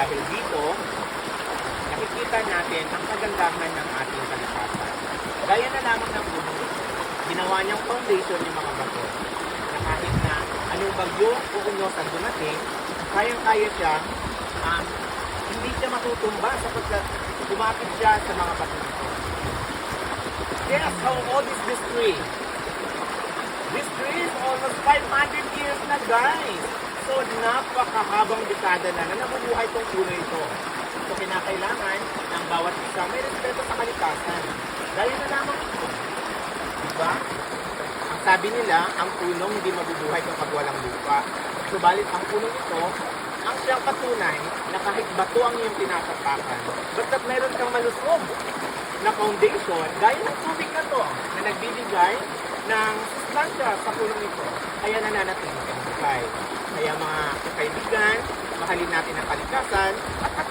Dahil dito, nakikita natin ang kagandahan ng ating kalikasan. Gaya na lamang ng puno, ginawa niyang foundation yung mga bato na kahit na anong bagyo o unos ang dumating, kayang-kaya siya, um, hindi siya matutumba sapagkat kumapit siya sa mga bato nito. Yes, how old is this tree? This tree is almost 500 years na guys. So napakahabang dekada na na nabubuhay itong puno ito. So kinakailangan ng bawat isa may respeto sa kalikasan. Dahil na lamang ito. Diba? Ang sabi nila, ang punong hindi mabubuhay kapag walang lupa. Subalit ang punong ito, ang siyang patunay na kahit bato ang iyong tinatapakan, basta't meron kang malusog na foundation, gaya ng tubig na to, na nagbibigay ng sustansya sa punong ito, kaya nananatili ang buhay. Kaya mga kaibigan, mahalin natin ang kalikasan at